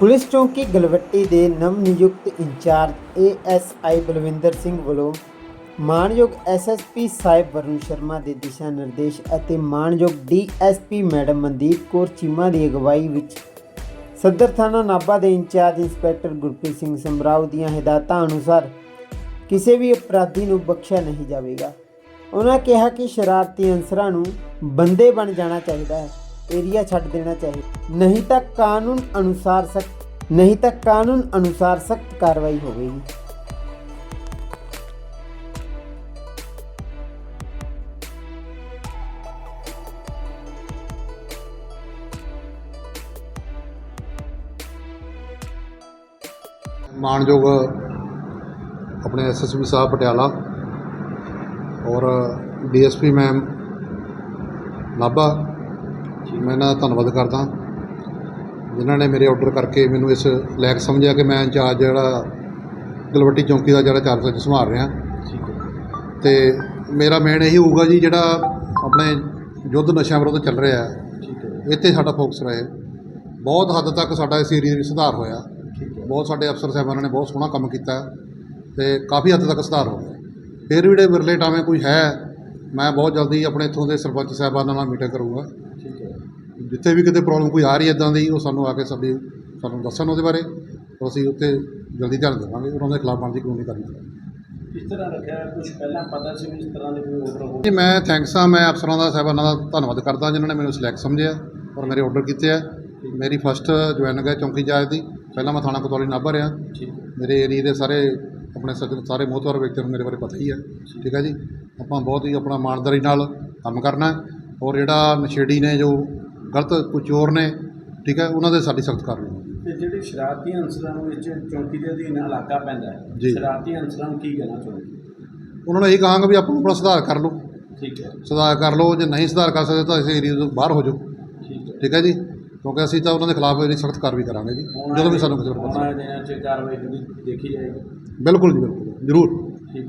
Police ਚੌਂਕੀ ਗਲਵੱਟੀ ਦੇ ਨਵ ਨਿਯੁਕਤ ਇੰਚਾਰਜ ਏਐਸਆਈ ਬਲਵਿੰਦਰ ਸਿੰਘ ਵੱਲੋਂ ਮਾਨਯੋਗ ਐਸਐਸਪੀ ਸਾਹਿਬ ਵਰੁਣ ਸ਼ਰਮਾ ਦੇ ਦਿਸ਼ਾ ਨਿਰਦੇਸ਼ ਅਤੇ ਮਾਨਯੋਗ ਡੀਐਸਪੀ ਮੈਡਮ ਮਨਦੀਪ ਕੌਰ ਚੀਮਾ ਦੀ ਅਗਵਾਈ ਵਿੱਚ ਸਦਰ ਥਾਣਾ ਨਾਭਾ ਦੇ ਇੰਚਾਰਜ ਇੰਸਪੈਕਟਰ ਗੁਰਪ੍ਰੀਤ ਸਿੰਘ ਸਮਰਾਓ ਦੀਆਂ ਹਦਾਇਤਾਂ ਅਨੁਸਾਰ ਕਿਸੇ ਵੀ ਅਪਰਾਧੀ ਨੂੰ ਬਖਸ਼ਿਆ ਨਹੀਂ ਜਾਵੇਗਾ। ਉਹਨਾਂ ਕਿਹਾ ਕਿ ਸ਼ਰਾਰਤੀ ਅਨਸਰਾਂ ਨੂੰ ਬੰਦੇ ਬਣ ਜਾਣਾ ਚਾਹੀਦਾ ਹੈ, ਏਰੀਆ ਛੱਡ ਦੇਣਾ ਚਾਹੀਦਾ ਨਹੀਂ ਤਾਂ ਕਾਨੂੰਨ ਅਨੁਸਾਰ ਸਖਤ ਨਹੀਂ ਤਾਂ ਕਾਨੂੰਨ ਅਨੁਸਾਰ ਸਖਤ ਕਾਰਵਾਈ ਹੋਵੇਗੀ। ਮਾਨਯੋਗ ਆਪਣੇ ਐਸਐਸਪੀ ਸਾਹਿਬ ਪਟਿਆਲਾ ਔਰ ਡੀਐਸਪੀ ਮੈਮ ਨਾਭਾ, ਮੈਂ ਇਹਨਾਂ ਦਾ ਧੰਨਵਾਦ ਕਰਦਾ। ਜਿਨ੍ਹਾਂ ਨੇ ਮੇਰੇ ਆਰਡਰ ਕਰਕੇ ਮੈਨੂੰ ਇਸ ਲਾਇਕ ਸਮਝਿਆ ਕਿ ਮੈਂ ਇੰਚਾਰਜ ਜਿਹੜਾ ਗਲਵੱਟੀ ਚੌਂਕੀ ਦਾ ਜਿਹੜਾ ਚਾਰਜ ਸੰਭਾਲ ਰਿਹਾ। ਤੇ ਮੇਰਾ ਮੇਨ ਇਹੀ ਹੋਊਗਾ ਜੀ ਜਿਹੜਾ ਆਪਣੇ ਯੁੱਧ ਨਸ਼ਿਆਂ ਵਿਰੁੱਧ ਚੱਲ ਰਿਹਾ ਹੈ। ਇੱਥੇ ਸਾਡਾ ਫੋਕਸ ਰਹੇ। ਬਹੁਤ ਹੱਦ ਤੱਕ ਸਾਡਾ ਇਸ ਏਰੀਆ ਵਿੱਚ ਸੁਧਾਰ ਹੋਇਆ। ਬਹੁਤ ਸਾਡੇ ਅਫਸਰ ਸਾਹਿਬਾਨਾਂ ਨੇ ਬਹੁਤ ਸੋਹਣਾ ਕੰਮ ਕੀਤਾ ਤੇ ਕਾਫੀ ਹੱਦ ਤੱਕ ਸੁਧਾਰ ਹੋ ਗਿਆ। ਫਿਰ ਵੀ ਜਿਹੜੇ ਵਿਰਲੇ ਟਾਵੇਂ ਕੋਈ ਹੈ ਮੈਂ ਬਹੁਤ ਜਲਦੀ ਆਪਣੇ ਇੱਥੋਂ ਦੇ ਸਰਪੰਚ ਸਾਹਿਬਾਨਾਂ ਨਾਲ ਮੀਟਿੰਗ ਕਰੂੰਗਾ। ਜਿੱਥੇ ਵੀ ਕਿਤੇ ਪ੍ਰੋਬਲਮ ਕੋਈ ਆ ਰਹੀ ਇਦਾਂ ਦੀ ਉਹ ਸਾਨੂੰ ਆ ਕੇ ਸਾਡੀ ਸਾਨੂੰ ਦੱਸਣ ਉਹਦੇ ਬਾਰੇ ਤਾਂ ਅਸੀਂ ਉੱਤੇ ਜਲਦੀ ਧਿਆਨ ਦੇਵਾਂਗੇ ਉਹਨਾਂ ਦੇ ਖਿਲਾਫ ਬਣਦੀ ਕਾਨੂੰਨੀ ਕਾਰਵਾਈ ਕਰਾਂਗੇ। ਕਿਸ ਤਰ੍ਹਾਂ ਰੱਖਿਆ? ਕੁਝ ਪਹਿਲਾਂ ਪਤਾ ਸੀ ਵੀ ਇਸ ਤਰ੍ਹਾਂ ਦੇ ਕੋਈ ਆਰਡਰ ਹੋ ਜੀ ਮੈਂ ਥੈਂਕਸ ਆ ਮੈਂ ਅਫਸਰਾਂ ਦਾ ਸਾਹਿਬਾਨਾਂ ਦਾ ਧੰਨਵਾਦ ਕਰਦਾ ਜਿਨ੍ਹਾਂ ਨੇ ਮੈਨੂੰ ਸਿਲੈਕਟ ਸਮਝਿਆ ਔਰ ਮੇਰੇ ਆਰਡਰ ਕੀਤੇ ਆ। ਮੇਰੀ ਫਸਟ ਜੁਆਇਨਿੰਗ ਹੈ ਚੌਂਕੀ ਜਾਜ ਦੀ। ਪਹਿਲਾਂ ਮੈਂ ਥਾਣਾ ਕੋਤਵਾਲੀ ਨਾਭਾ ਰਿਹਾ। ਮੇਰੇ ਏਰੀਏ ਦੇ ਸਾਰੇ ਆਪਣੇ ਸਾਰੇ ਮੋਹਤਵਰ ਵਿਅਕਤੀਆਂ ਨੂੰ ਮੇਰੇ ਬਾਰੇ ਪਤਾ ਹੀ ਹੈ ਠੀਕ। ਹੈ ਜੀ? ਆਪਾਂ ਬਹੁਤ ਹੀ ਆਪਣਾ ਇਮਾਨਦਾਰੀ ਨਾਲ ਕੰਮ ਕਰਨਾ ਔਰ ਜਿਹੜਾ ਨਸ਼ੇੜੀ ਨੇ ਜੋ ਗਲਤ ਕੋਈ ਚੋਰ ਨੇ ਠੀਕ ਹੈ ਉਹਨਾਂ ਦੇ ਸਾਡੀ ਸਖਤ ਕਾਰਵਾਈ ਹੋਊਗੀ। ਤੇ ਜਿਹੜੇ ਸ਼ਰਾਰਤੀ ਅਨਸਰਾਂ ਨੂੰ ਵਿੱਚ ਚੌਂਕੀ ਦੇ ਅਧੀਨ ਇਲਾਕਾ ਪੈਂਦਾ ਹੈ ਜੀ। ਸ਼ਰਾਰਤੀ ਅਨਸਰਾਂ ਨੂੰ ਕੀ ਕਹਿਣਾ ਚਾਹੁੰਦੇ ਉਹਨਾਂ ਨੂੰ ਇਹ ਕਹਾਂਗਾ ਵੀ ਆਪਾਂ ਆਪਣਾ ਸੁਧਾਰ ਕਰ ਲਓ। ਠੀਕ ਹੈ। ਸੁਧਾਰ ਕਰ ਲਓ ਜੇ ਨਹੀਂ ਸੁਧਾਰ ਕਰ ਸਕਦੇ ਤਾਂ ਇਸ ਏਰੀਏ ਤੋਂ ਬਾਹਰ ਹੋ ਜਾਓ। ਠੀਕ ਹੈ। ਠੀਕ ਹੈ ਜੀ? ਕਿਉਂਕਿ ਅਸੀਂ ਤਾਂ ਉਹਨਾਂ ਦੇ ਖਿਲਾਫ ਇਹਦੀ ਸਖਤ ਕਾਰਵਾਈ ਕਰਾਂਗੇ ਜੀ ਜਦੋਂ ਵੀ ਸਾਨੂੰ ਕਿਸੇ ਨੂੰ ਪਤਾ ਉਹਨਾਂ ਦਿਨਾਂ 'ਚ ਕਾਰਵਾਈ ਜਿਹੜੀ ਦੇਖੀ ਜਾਏਗੀ। ਬਿਲਕੁਲ ਜੀ ਬਿਲਕੁਲ। ਜ਼ਰੂਰ। ਠੀਕ।